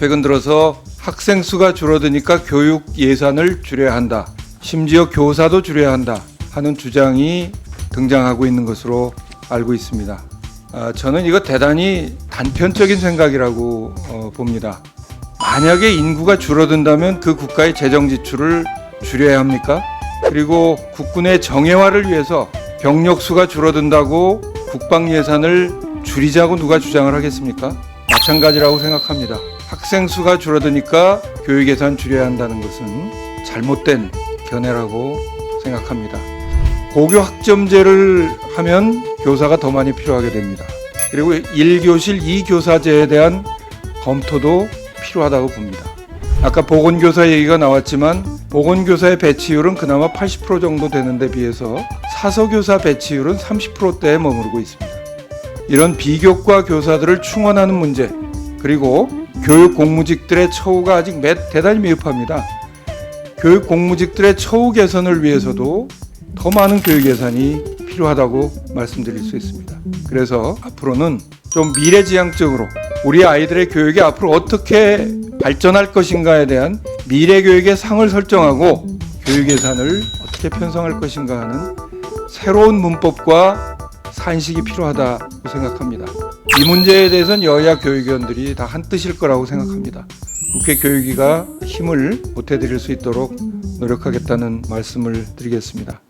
최근 들어서 학생 수가 줄어드니까 교육 예산을 줄여야 한다. 심지어 교사도 줄여야 한다. 하는 주장이 등장하고 있는 것으로 알고 있습니다. 아, 저는 이거 대단히 단편적인 생각이라고 어, 봅니다. 만약에 인구가 줄어든다면 그 국가의 재정 지출을 줄여야 합니까? 그리고 국군의 정예화를 위해서 병력 수가 줄어든다고 국방 예산을 줄이자고 누가 주장을 하겠습니까? 마찬가지라고 생각합니다. 학생 수가 줄어드니까 교육 예산 줄여야 한다는 것은 잘못된 견해라고 생각합니다. 고교 학점제를 하면 교사가 더 많이 필요하게 됩니다. 그리고 1교실 2교사제에 대한 검토도 필요하다고 봅니다. 아까 보건교사 얘기가 나왔지만 보건교사의 배치율은 그나마 80% 정도 되는데 비해서 사서교사 배치율은 30%대에 머무르고 있습니다. 이런 비교과 교사들을 충원하는 문제 그리고 교육 공무직들의 처우가 아직 매, 대단히 미흡합니다. 교육 공무직들의 처우 개선을 위해서도 더 많은 교육 예산이 필요하다고 말씀드릴 수 있습니다. 그래서 앞으로는 좀 미래지향적으로 우리 아이들의 교육이 앞으로 어떻게 발전할 것인가에 대한 미래 교육의 상을 설정하고 교육 예산을 어떻게 편성할 것인가 하는 새로운 문법과 산식이 필요하다고 생각합니다. 이 문제에 대해서는 여야 교육위원들이 다 한뜻일 거라고 생각합니다. 국회 교육위가 힘을 보태드릴 수 있도록 노력하겠다는 말씀을 드리겠습니다.